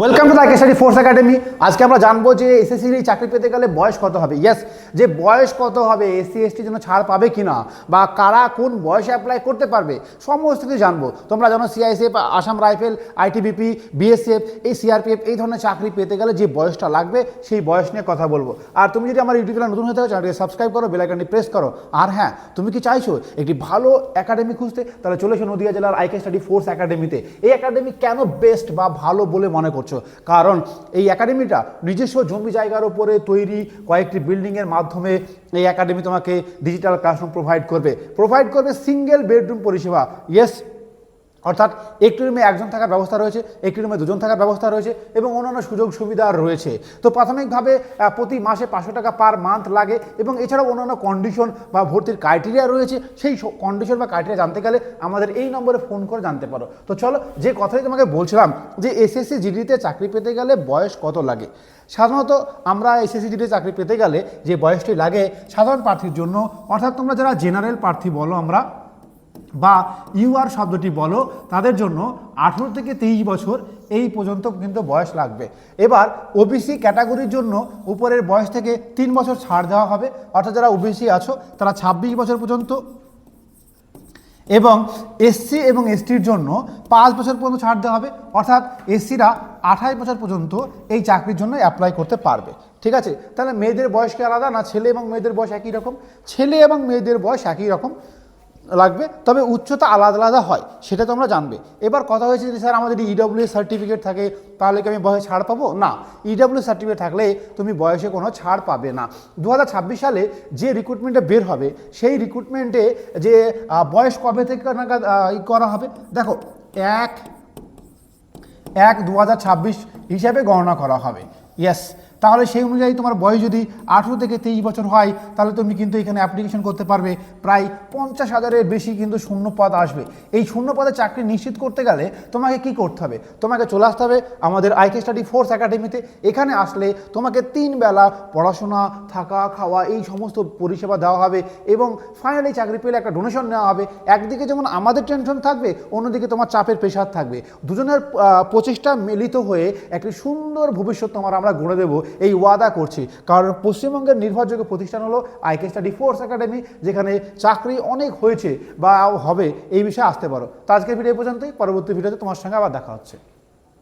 Welcome to the study force academy আজকে আমরা জানব যে এসএসসির এই চাকরি পেতে গেলে বয়স কত হবে। ইয়েস যে বয়স কত হবে এসসি এসটির জন্য ছাড় পাবে কি না বা কারা কোন বয়সে অ্যাপ্লাই করতে পারবে, সমস্ত কিছু জানব। তোমরা জানো CICF Assam rifle ITBP BSF এই সিআরপিএফ এই ধরনের চাকরি পেতে গেলে যে বয়সটা লাগবে, সেই বয়স নিয়ে কথা বলব। আর তুমি যদি আমার ইউটিউব চ্যানেল নতুন হয় চ্যানেলটিকে সাবস্ক্রাইব করো বেলাইকানটি প্রেস করো। আর হ্যাঁ তুমি কি চাইছো একটি ভালো একাডেমি খুঁজতে, তাহলে চলে এসো নদিয়া জেলার আইকে স্টাডি ফোর্স একাডেমিতে এই একাডেমি কেন বেস্ট বা ভালো বলে মনে করছ? কারণ এই একাডেমিটা নিজস্ব জমি জায়গার উপরে তৈরি কয়েকটি বিল্ডিংয়ের মাধ্যমে এই একাডেমি তোমাকে ডিজিটাল ক্লাসরুম প্রোভাইড করবে। প্রোভাইড করবে সিঙ্গেল বেডরুম পরিষেবা। ইয়েস অর্থাৎ একটি রুমে একজন থাকার ব্যবস্থা রয়েছে, একটি রুমে দুজন থাকার ব্যবস্থা রয়েছে এবং অন্যান্য সুযোগ সুবিধা রয়েছে। তো প্রাথমিকভাবে প্রতি মাসে পাঁচশো টাকা পার মান্থ লাগে এবং এছাড়াও অন্যান্য কন্ডিশন বা ভর্তির ক্রাইটেরিয়া রয়েছে, সেই কন্ডিশন বা ক্রাইটেরিয়া জানতে গেলে আমাদের এই নম্বরে ফোন করে জানতে পারো। তো চলো, যে কথাই তোমাকে বলছিলাম যে এসএসসি জিডিতে চাকরি পেতে গেলে বয়স কত লাগে? সাধারণত আমরা এসএসসি জিডিতে চাকরি পেতে গেলে যে বয়সটি লাগে সাধারণ প্রার্থীর জন্য, অর্থাৎ তোমরা যারা জেনারেল প্রার্থী বলো আমরা বা ইউআর শব্দটি বলো, তাদের জন্য আঠেরো থেকে তেইশ বছর এই পর্যন্ত কিন্তু বয়স লাগবে। এবার ওবিসি ক্যাটাগরির জন্য উপরের বয়স থেকে তিন বছর ছাড় দেওয়া হবে। অর্থাৎ যারা ওবিসি আছো, তারা ছাব্বিশ বছর পর্যন্ত। এবং এসসি এবং এসটির জন্য পাঁচ বছর পর্যন্ত ছাড় দেওয়া হবে। অর্থাৎ এসসিরা আঠাশ বছর পর্যন্ত এই চাকরির জন্য অ্যাপ্লাই করতে পারবে। ঠিক আছে? তাহলে মেয়েদের বয়স কি আলাদা না ছেলে এবং মেয়েদের বয়স একই রকম? ছেলে এবং মেয়েদের বয়স একই রকম। লাগবে, তবে উচ্চতা আলাদা আলাদা হয়, সেটা তোমরা জানবে। এবার কথা হয়েছে যে স্যার আমাদের ইডব্লিউ সার্টিফিকেট থাকে, তাহলে কি আমি বয়সে ছাড় পাবো? না। ইডব্লিউ সার্টিফিকেট থাকলে তুমি বয়সে কোনো ছাড় পাবে না। দু হাজার ছাব্বিশ সালে যে রিক্রুটমেন্টে বের হবে, সেই রিক্রুটমেন্টে যে বয়স কবে থেকে করা হবে, দেখো, এক এক দু হিসাবে গণনা করা হবে। ইয়েস তাহলে সেই অনুযায়ী তোমার বয়স যদি আঠেরো থেকে তেইশ বছর হয়, তাহলে তুমি কিন্তু এখানে অ্যাপ্লিকেশন করতে পারবে। প্রায় পঞ্চাশ হাজারের বেশি কিন্তু শূন্য পদ আসবে। এই শূন্য পদে চাকরি নিশ্চিত করতে গেলে তোমাকে কি করতে হবে? তোমাকে চলে আসতে হবে আমাদের আইকে স্টাডি ফোর্স একাডেমিতে এখানে আসলে তোমাকে তিন বেলা পড়াশোনা, থাকা, খাওয়া এই সমস্ত পরিষেবা দেওয়া হবে এবং ফাইনালি চাকরি পেলে একটা ডোনেশন নেওয়া হবে। একদিকে যেমন আমাদের টেনশন থাকবে, অন্যদিকে তোমার চাপের প্রেশার থাকবে। দুজনের প্রচেষ্টা মিলিত হয়ে একটি সুন্দর ভবিষ্যৎ তোমার আমরা গড়ে দেবো। এই ওয়াদা করছি। কারণ পশ্চিমবঙ্গের নির্ভরযোগ্য প্রতিষ্ঠান হলো আইকে স্টাডি, ফোর্স একাডেমি, যেখানে চাকরি অনেক হয়েছে বা হবে, এই বিষয়ে আসতে পারো। তো আজকের ভিডিও পর্যন্তই। পরবর্তী ভিডিওতে তোমার সঙ্গে আবার দেখা হচ্ছে।